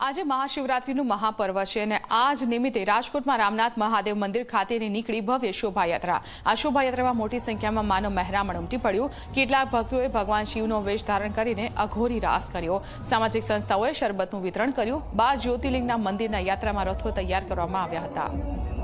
આજે મહાશિવરાત્રીનું મહાપર્વ છે અને આજ નિમિત્તે રાજકોટમાં રામનાથ મહાદેવ મંદિર ખાતેની નીકળી ભવ્ય શોભાયાત્રા. આ શોભાયાત્રામાં મોટી સંખ્યામાં માનવ મહેરામણ ઉમટી પડ્યું. કેટલાક ભક્તોએ ભગવાન શિવનો વેશ ધારણ કરીને અઘોરી રાસ કર્યો. સામાજિક સંસ્થાઓએ શરબતનું વિતરણ કર્યું. બાર જ્યોતિર્લિંગના મંદિરના યાત્રામાં રથો તૈયાર કરવામાં આવ્યા હતા.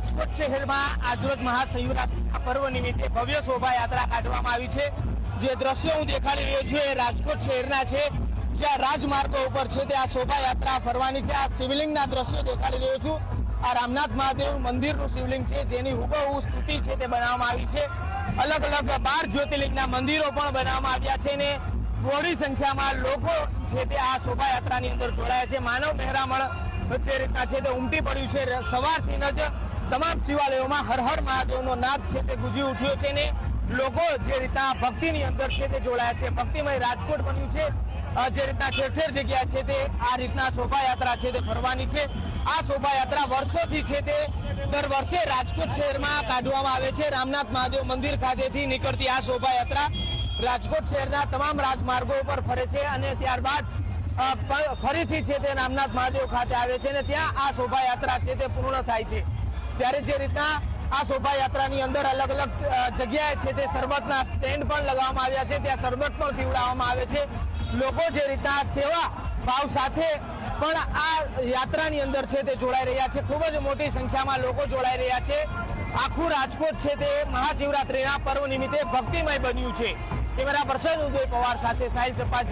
રાજકોટ શહેરમાં આજરોજ મહાશિવરાત્રિના પર્વ નિમિત્તે ભવ્ય શોભાયાત્રા કાઢવામાં આવી છે. જે દ્રશ્યો હું દેખાડી રહ્યો છું એ રાજકોટ શહેરના છે. જ્યાં રાજમાર્ગો ઉપર છે તે આ શોભાયાત્રા ફરવાની છે. આ શિવલિંગના દ્રશ્યો દેખાડી રહ્યો છું. આ રામનાથ મહાદેવ મંદિરનું શિવલિંગ છે, જેની હુબહુ સ્તુતિ છે તે બનાવવામાં આવી છે. અલગ અલગ બાર જ્યોતિર્લિંગના મંદિરો પણ બનાવવામાં આવ્યા છે ને બહોળી સંખ્યામાં લોકો છે તે આ શોભાયાત્રાની અંદર જોડાયા છે. માનવ મહેરામણ જે રીતના છે તે ઉમટી પડ્યું છે. સવારથી જ તમામ શિવાલયોમાં હર હર મહાદેવનો નાદ છે તે ગુજી ઉઠ્યો છે ને લોકો જે રીતના ભક્તિની અંદર છે તે જોડાયા છે. ભક્તિમય રાજકોટ બન્યું છે. જે રીતના ઠેર ઠેર જગ્યા છે તે આ રીતના શોભાયાત્રા છે તે ફરવાની છે. આ શોભાયાત્રા વર્ષોથી છે તે દર વર્ષે રાજકોટ શહેરમાં કાઢવામાં આવે છે. રામનાથ મહાદેવ મંદિર ખાતેથી નીકળતી આ શોભાયાત્રા રાજકોટ શહેરના તમામ રાજમાર્ગો ઉપર ફરે છે અને ત્યારબાદ ફરીથી છે તે રામનાથ મહાદેવ ખાતે આવે છે અને ત્યાં આ શોભાયાત્રા છે તે પૂર્ણ થાય છે. ત્યારે જે રીતના આ શોભાયાત્રાની અંદર અલગ અલગ જગ્યાએ છે તે સરબતના સ્ટેન્ડ પણ લગાવવામાં આવ્યા છે. ત્યાં સરબત પણ પીવડાવવામાં આવે છે. લોકો જે રીતના સેવા ભાવ સાથે પણ આ યાત્રાની અંદર છે તે જોડાઈ રહ્યા છે. ખૂબ જ મોટી સંખ્યામાં લોકો જોડાઈ રહ્યા છે. આખું રાજકોટ છે તે મહાશિવરાત્રિના પર્વ નિમિત્તે ભક્તિમય બન્યું છે. કેમેરા પર્સન ઉદય પવાર સાથે સાહિલ ચપાજી